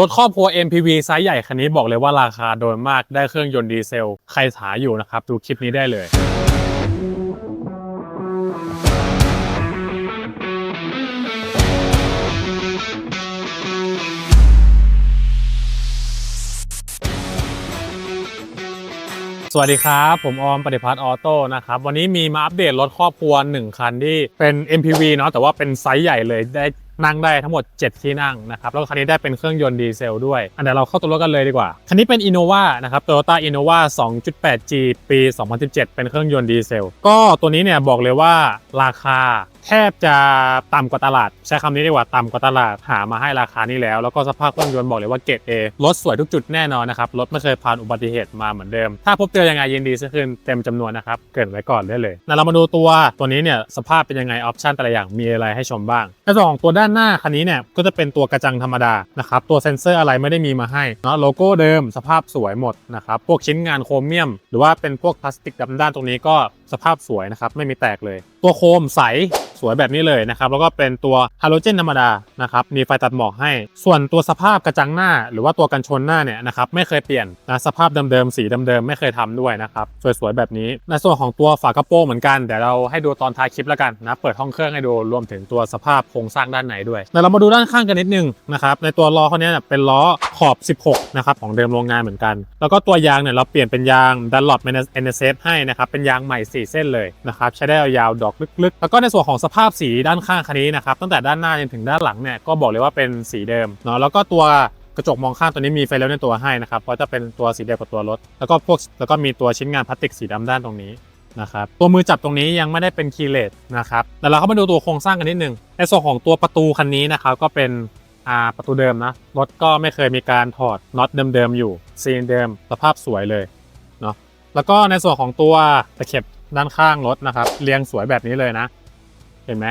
รถครอบครัว MPV ไซส์ใหญ่คันนี้บอกเลยว่าราคาโดนมากได้เครื่องยนต์ดีเซล ใครหาอยู่นะครับ ดูคลิปนี้ได้เลยสวัสดีครับ ผมออมปฏิพัฒน์ออโต้นะครับวันนี้มีมาอัปเดตรถครอบครัว 1 คันที่เป็น MPV เนาะแต่ว่าเป็นไซส์ใหญ่เลยได้ นั่งได้ทั้งหมด 7 ที่นั่งนะครับ แล้วคันนี้ได้เป็นเครื่องยนต์ดีเซลด้วย อันเดี๋ยวเราเข้าตัวรถกันเลยดีกว่า คันนี้เป็น Innova นะครับ Toyota Innova 2.8G ปี 2017 เป็นเครื่องยนต์ดีเซล ก็ตัวนี้เนี่ยบอกเลยว่าราคาแทบจะต่ำกว่าตลาด ใช้คำนี้ดีกว่าต่ำกว่าตลาดหามาให้ราคานี้แล้ว แล้วก็สภาพเครื่องยนต์บอกเลยว่าเกรด A รถสวยทุกจุดแน่นอนนะครับ รถไม่เคยผ่านอุบัติเหตุมาเหมือนเดิม ถ้าพบเจอยังไงยินดีซื้อคืนเต็มจำนวนนะครับเกรินไว้ก่อนได้เลยนะเรามาดูตัวตัวนี้เนี่ยสภาพเป็นยังไงออปชันแต่ละอย่างมีอะไรให้ชมบ้างในส่วนของตัวด้านานหน้าคันนี้เนี่ยก็จะเป็นตัวกระจังธรรมดานะครับตัวเซ็นเซอร์อะไรไม่ได้มีมาให้เนาะโลโก้เดิมสภาพสวยหมดนะครับพวกชิ้นงานโครเมียม หรือว่าเป็นพวกพลาสติกดำด้านตรงนี้ก็สภาพสวยนะครับไม่มีแตกเลย ตัวโคมใสสวยแบบนี้เลยนะครับแล้วก็เป็นตัวฮาโลเจนธรรมดานะครับมีไฟตัดหมอกให้ ส่วนตัวสภาพกระจังหน้า หรือว่าตัวกันชนหน้าเนี่ยนะครับไม่เคยเปลี่ยนนะสภาพเดิมๆสีเดิมๆไม่เคยทำด้วยนะครับสวยๆแบบนี้ ในส่วนของตัวฝากระโปรงเหมือนกันเดี๋ยวเราให้ดูตอนท้ายคลิปแล้วกันนะเปิดห้องเครื่องให้ดูรวมถึงตัวสภาพโครงสร้างด้านในด้วยเดี๋ยวเรามาดูด้านข้างกันนิดนึงนะครับในตัวล้อเขาเนี้ยเป็นล้อขอบ 16นะครับของเดิมโรงงานเหมือนกัน แล้วก็ตัวยางเนี่ยเราเปลี่ยนเป็นยางดันหลอดเอเนเซฟให้นะครับเป็นยางใหม่4 เส้นเลยนะครับใช้ได้ยาวๆดอกลึกๆ แล้วก็ในส่วนของสภาพสีด้านข้างคันนี้นะครับตั้งแต่ด้านหน้าจนถึงด้านหลังเนี่ยก็บอกเลยว่าเป็นสีเดิมเนาะแล้วก็ตัวกระจกมองข้างตัวนี้มีไฟเลี้ยวในตัวให้นะครับเพราะจะเป็นตัวสีเดียวกับตัวรถ แล้วก็พวกแล้วก็มีตัวชิ้นงานพลาสติกสีดำด้านตรงนี้นะครับตัวมือจับตรงนี้ยังไม่ได้เป็นคีย์เลสนะครับแต่เราเข้ามาดูตัวโครงสร้างกันนิดนึงในส่วนของตัวประตูคันนี้นะครับก็เป็นประตูเดิมนะรถก็ไม่เคยมีการถอดน็อตเดิมๆอยู่ซีนเดิมสภาพสวยเลยเนาะแล้วก็ในส่วนของตัวตะเข็บ ด้านข้างรถนะครับ เรียงสวยแบบนี้เลยนะ เห็นไหม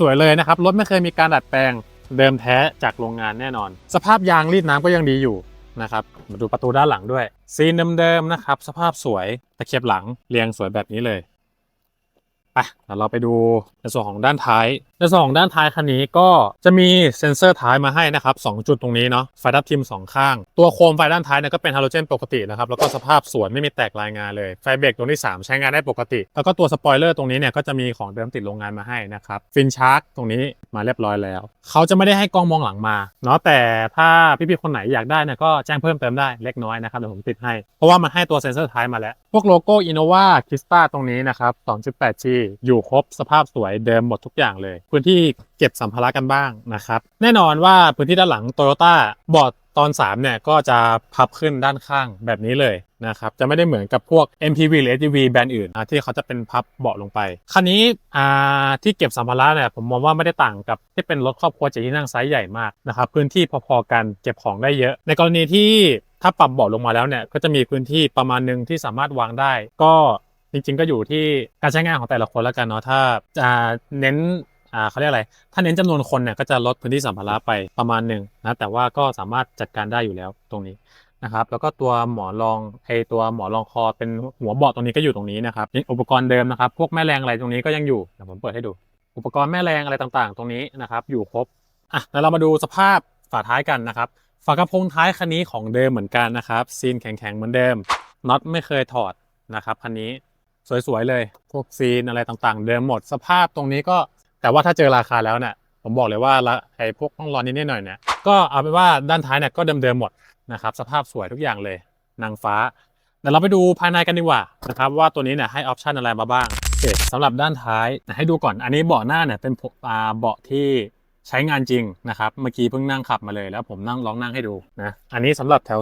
สวยๆเลยนะครับ รถไม่เคยมีการดัดแปลงเดิมแท้จากโรงงานแน่นอน สภาพยางรีดน้ำก็ยังดีอยู่นะครับมาดูประตูด้านหลังด้วย ซีนเดิมๆนะครับ สภาพสวยตะเข็บหลังเรียงสวยแบบนี้เลย ไปเดี๋ยวเราไปดูในส่วนของด้านท้าย ในส่วนของด้านท้ายคันนี้ก็จะมีเซ็นเซอร์ท้ายมาให้นะครับ 2 จุดตรงนี้เนาะ ไฟทับทิม 2 ข้าง ตัวโคมไฟด้านท้ายเนี่ยก็เป็นฮาโลเจนปกตินะครับ แล้วก็สภาพสวนไม่มีแตกรายงานเลย ไฟเบรกตรงที่ 3 ใช้งานได้ปกติ แล้วก็ตัวสปอยเลอร์ตรงนี้เนี่ยก็จะมีของเดิมติดโรงงานมาให้นะครับ ฟินชาร์กตรงนี้ มาเรียบร้อยแล้ว เขาจะไม่ได้ให้กล้องมองหลังมาเนาะแต่ถ้าพี่ๆคนไหนอยากได้เนี่ยก็แจ้งเพิ่มเติมได้เล็กน้อยนะครับเดี๋ยวผมติดให้ เพราะว่ามันให้ตัวเซ็นเซอร์ท้ายมาแล้ว พวกโลโก้ Innova k r i s t a ตรงนี้นะครับ 2.8G อยู่ครบสภาพสวยเดิมหมดทุกอย่างเลย พื้นที่เก็บสัมภาระกันบ้างนะครับแน่นอนว่าพื้นที่ด้านหลัง Toyota บอร์ด ตอน 3 เนี่ย ก็จะพับขึ้นด้านข้างแบบนี้เลยนะครับ จะไม่ได้เหมือนกับพวก MPV หรือ SUV แบรนด์อื่นอะที่เขาจะเป็นพับเบาะลงไป คันนี้อ่าที่เก็บสัมภาระเนี่ยผมมองว่าไม่ได้ต่างกับที่เป็นรถครอบครัวเจ็ดที่นั่งไซส์ใหญ่มากนะครับ พื้นที่พอๆกันเก็บของได้เยอะ ในกรณีที่ถ้าปรับเบาะลงมาแล้วเนี่ย ก็จะมีพื้นที่ประมาณหนึ่งที่สามารถวางได้ ก็จริงๆ ก็อยู่ที่การใช้งานของแต่ละคนแล้วกันเนาะ ถ้าจะเน้น อ่าเขาเรียกอะไร ถ้าเน้นจำนวนคนเนี่ยก็จะลดพื้นที่สัมภาระไปประมาณหนึ่งนะแต่ว่าก็สามารถจัดการได้อยู่แล้วตรงนี้นะครับแล้วก็ตัวหมอนรองไอตัวหมอนรองคอเป็นหัวเบาะตรงนี้ก็อยู่ตรงนี้นะครับอุปกรณ์เดิมนะครับ พวกแม่แรงอะไรตรงนี้ก็ยังอยู่เดี๋ยวผมเปิดให้ดู อุปกรณ์แม่แรงอะไรต่างๆ ตรงนี้นะครับอยู่ครบอะแล้วเรามาดูสภาพฝาท้ายกันนะครับฝากระโปรงท้ายคันนี้ของเดิมเหมือนกันนะครับซีนแข็งๆเหมือนเดิมน็อตไม่เคยถอดนะครับคันนี้สวยๆเลยพวกซีนอะไรต่างๆ เดิมหมด สภาพตรงนี้ก็ แต่ว่าถ้าเจอราคาแล้วเนี่ยผมบอกเลยว่าไอ้พวกต้องรอนนิดหน่อยเนี่ยก็เอาเป็นว่าด้านท้ายเนี่ยก็เดิมๆหมดนะครับสภาพสวยทุกอย่างเลยนางฟ้าเดี๋ยวเราไปดูภายในกันดีกว่านะครับว่าตัวนี้เนี่ยให้ออปชันอะไรมาบ้างโอเคสำหรับด้านท้ายให้ดูก่อนอันนี้เบาะหน้าเนี่ยเป็นเบาะที่ใช้งานจริงนะครับเมื่อกี้เพิ่งนั่งขับมาเลยแล้วผมนั่งลองนั่งให้ดูนะอันนี้สำหรับแถว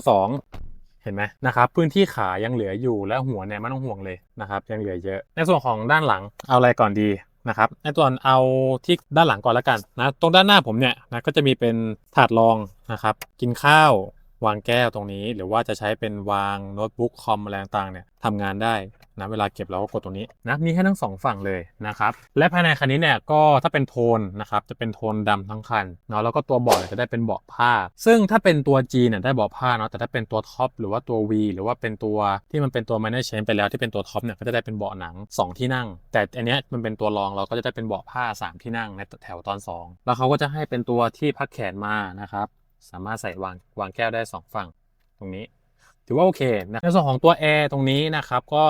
2เห็นไหมนะครับพื้นที่ขายังเหลืออยู่และหัวเนี่ยไม่ต้องห่วงเลยนะครับยังเหลือเยอะ ในส่วนของด้านหลังเอาอะไรก่อนดี นะครับในส่วนเอาที่ด้านหลังก่อนแล้วกันนะตรงด้านหน้าผมเนี่ยนะก็จะมีเป็นถาดรองนะครับ กินข้าววางแก้วตรงนี้ หรือว่าจะใช้เป็นวางโน้ตบุ๊กคอมอะไรต่างๆเนี่ยทำงานได้ นะเวลาเก็บเราก็กดตรงนี้นะมีให้ทั้งสองฝั่งเลยนะครับและภายในคันนี้เนี่ยก็ถ้าเป็นโทนนะครับจะเป็นโทนดำทั้งคันเนาะแล้วก็ตัวเบาะจะได้เป็นเบาะผ้า ซึ่งถ้าเป็นตัว G เนี่ยได้เบาะผ้าเนาะแต่ถ้าเป็นตัวท็อปหรือว่าตัว V หรือว่าเป็นตัวที่มันเป็นตัว minor change ไปแล้วที่เป็นตัวท็อปเนี่ยก็จะได้เป็นเบาะหนัง 2 ที่นั่ง แต่อันเนี้ยมันเป็นตัวรองเราก็จะได้เป็นเบาะผ้า 3 ที่นั่งในแถวตอน 2 แล้วเขาก็จะให้เป็นตัวที่พักแขนมานะครับสามารถใส่วางวางแก้วได้สองฝั่งตรงนี้ ถือว่าโอเคนะในส่วนของตัวแอร์ตรงนี้นะครับก็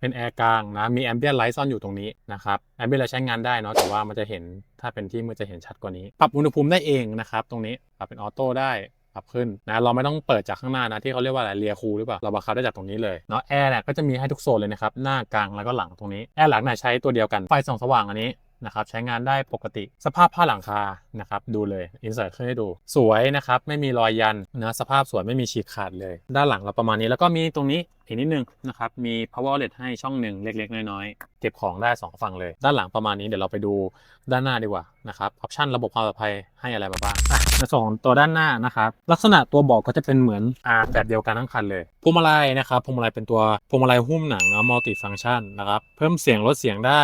เป็นแอร์กลางนะ มีแอมเบียนไลท์ซ่อนอยู่ตรงนี้นะครับแอมเบียนไลท์ใช้งานได้เนาะแต่ว่ามันจะเห็นถ้าเป็นที่มือจะเห็นชัดกว่านี้ ปรับอุณหภูมิได้เองนะครับ ตรงนี้ปรับเป็นออโต้ได้ปรับขึ้นนะเราไม่ต้องเปิดจากข้างหน้านะที่เขาเรียกว่าอะไรเรียคูหรือเปล่าเราบังคับได้จากตรงนี้เลยเนาะแอร์เนี่ยก็จะมีให้ทุกโซนเลยนะครับหน้ากลางแล้วก็หลังตรงนี้แอร์หลังเนี่ยใช้ตัวเดียวกันไฟส่องสว่างอันนี้ นะครับใช้งานได้ปกติสภาพผ้าหลังคานะครับดูเลยอินเสิร์ตขึ้นให้ดู สวยนะครับไม่มีรอยยันนะสภาพสวยไม่มีฉีกขาดเลย ด้านหลังเราประมาณนี้แล้วก็มีตรงนี้อีกนิดนึงนะครับมี power outlet ให้ช่องหนึ่งเล็ก ๆ น้อยๆ เก็บของได้สองฝั่งเลย ด้านหลังประมาณนี้เดี๋ยวเราไปดูด้านหน้าดีกว่านะครับออปชันระบบความปลอดภัยให้อะไรมาบ้างอะในส่วนของตัวด้านหน้านะครับลักษณะตัวเบอกก็จะเป็นเหมือนอาแบบเดียวกันทั้งคันเลยพวงมาลัยนะครับพวงมาลัยเป็นตัวพวงมาลัยหุ้มหนังนะมัลติฟัง c t ชันนะครับเพิ่มเสียงลดเสียงได้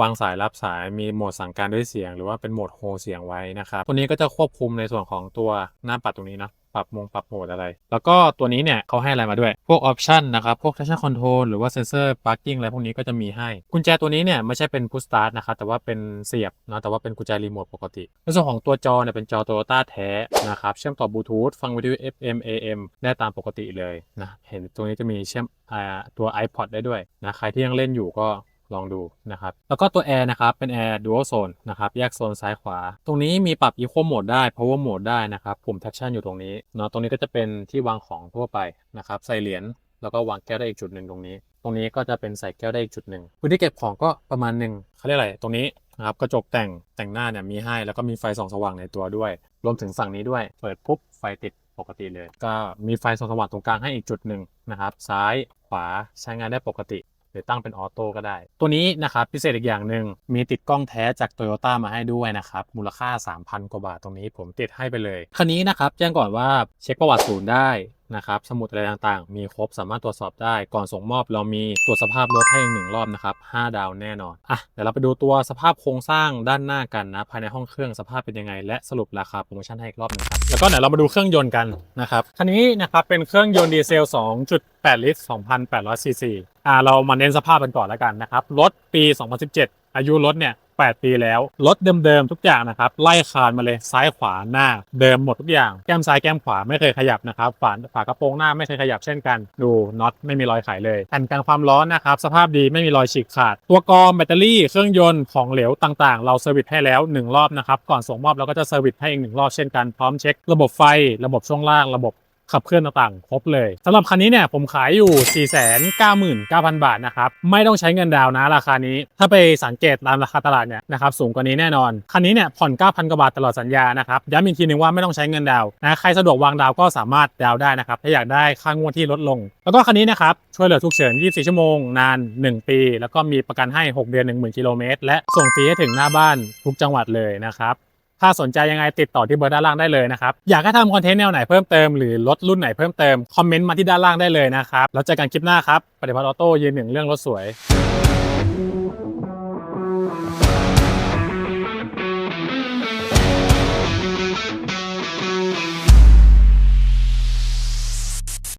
วางสายรับสายมีโหมดสั่งการด้วยเสียง หรือว่าเป็นโหมดโฮเสียงไว้นะครับตัวนี้ก็จะควบคุมในส่วนของตัวหน้าปัดตรงนี้นะปรับมงปรับโหมดอะไร แล้วก็ตัวนี้เนี่ยเขาให้อะไรมาด้วย พวกออปชันนะครับ พวก traction control หรือว่า sensor parking อะไรพวกนี้ก็จะมีให้ กุญแจตัวนี้เนี่ยไม่ใช่เป็น push start นะครับ แต่ว่าเป็นเสียบนะแต่ว่าเป็นกุญแจรีโมทปกติ ในส่วนของตัวจอเนี่ยเป็นจอ Toyota แท้นะครับ เชื่อมต่อบลูทูธ ฟังวิทยุ FM AM ได้ตามปกติเลยนะ เห็นตรงนี้จะมีเชื่อมอตัว iPod ได้ด้วยนะ ใครที่ยังเล่นอยู่ก็ ลองดูนะครับ แล้วก็ตัว Air นะครับ เป็น Air Dual Zone นะครับ แยกโซนซ้ายขวา ตรงนี้มีปรับ Eco Mode ได้ Power Mode ได้นะครับปุ่ม Traction อยู่ตรงนี้เนาะตรงนี้ก็จะเป็นที่วางของทั่วไปนะครับใส่เหรียญแล้วก็วางแก้วได้อีกจุดหนึ่งตรงนี้ ตรงนี้ก็จะเป็นใส่แก้วได้อีกจุดหนึ่งพื้นที่เก็บของก็ประมาณหนึ่งเขาเรียกอะไรตรงนี้นะครับกระจกแต่งแต่งหน้าเนี่ยมีให้แล้วก็มีไฟส่องสว่างในตัวด้วย รวมถึงฝั่งนี้ด้วย เปิดปุ๊บไฟติดปกติเลย ก็มีไฟส่องสว่างตรงกลางให้อีกจุดหนึ่งนะครับ ซ้ายขวาใช้งานได้ปกติ รือตั้งเป็นออโต้ก็ได้ ตัวนี้นะครับพิเศษอีกอย่างหนึ่งมีติดกล้องแท้จากโตโยต้ามาให้ด้วยนะครับ มูลค่า 3,000 กว่าบาทตรงนี้ผมติดให้ไปเลย คันนี้นะครับแจ้งก่อนว่าเช็คประวัติศูนย์ได้ นะครับสมุดอะไรต่างๆ มีครบสามารถตรวจสอบได้ก่อนส่งมอบเรามีตรวจสภาพรถให้อีกหนึ่งรอบนะครับ5ดาวแน่นอนอะเดี๋ยวเราไปดูตัวสภาพโครงสร้างด้านหน้ากันนะภายในห้องเครื่องสภาพเป็นยังไง และสรุปราคาโปรโมชั่นให้อีกรอบนึงครับแล้วก็เดี๋ยวเรามาดูเครื่องยนต์กันนะครับคันนี้นะครับเป็นเครื่องยนต์ดีเซล 2.8 ลิตร 2,800ซีซีอ่าเรามาเน้นสภาพกันก่อนแล้วกันนะครับรถปี 2017 อายุรถเนี่ย 8 ปีแล้ว รถเดิมๆทุกอย่างนะครับ ไล่คานมาเลยซ้ายขวาหน้า เดิมหมดทุกอย่าง แก้มซ้ายแก้มขวาไม่เคยขยับนะครับ ฝาฝากระโปรงหน้าไม่เคยขยับเช่นกัน ดูน็อตไม่มีรอยไขเลยแผ่นกันความร้อนนะครับ สภาพดีไม่มีรอยฉีกขาด ตัวกรองแบตเตอรี่เครื่องยนต์ของเหลวต่างๆ เราเซอร์วิสให้แล้ว 1 รอบนะครับ ก่อนส่งมอบเราก็จะเซอร์วิสให้อีกหนึ่งรอบเช่นกันพร้อมเช็ค ระบบไฟ ระบบช่วงล่างระบบ ขับเคลื่อนต่างๆ ครบเลยสำหรับคันนี้เนี่ยผมขายอยู่ 499,000 บาทนะครับ ไม่ต้องใช้เงินดาวน์นะราคานี้ ถ้าไปสังเกตตามราคาตลาดเนี่ยนะครับสูงกว่านี้แน่นอน คันนี้เนี่ยผ่อน 9,000 กว่าบาทตลอดสัญญานะครับย้ำอีกทีหนึ่งว่าไม่ต้องใช้เงินดาวน์นะใครสะดวกวางดาวน์ก็สามารถดาวน์ได้นะครับถ้าอยากได้ค่างวดที่ลดลง แล้วก็คันนี้นะครับช่วยเหลือทุกเฉิน 24 ชั่วโมงนาน 1 ปี แล้วก็มีประกันให้ 6 เดือน 10,000 กิโลเมตรและส่งฟรีให้ถึงหน้าบ้านทุกจังหวัดเลยนะครับ ถ้าสนใจยังไงติดต่อที่เบอร์ด้านล่างได้เลยนะครับ อยากให้ทำคอนเทนต์แนวไหนเพิ่มเติมหรือรถรุ่นไหนเพิ่มเติม คอมเมนต์มาที่ด้านล่างได้เลยนะครับ แล้วเจอกันคลิปหน้าครับปฏิพัฒน์ออโต้ยืนหนึ่งเรื่องรถสวย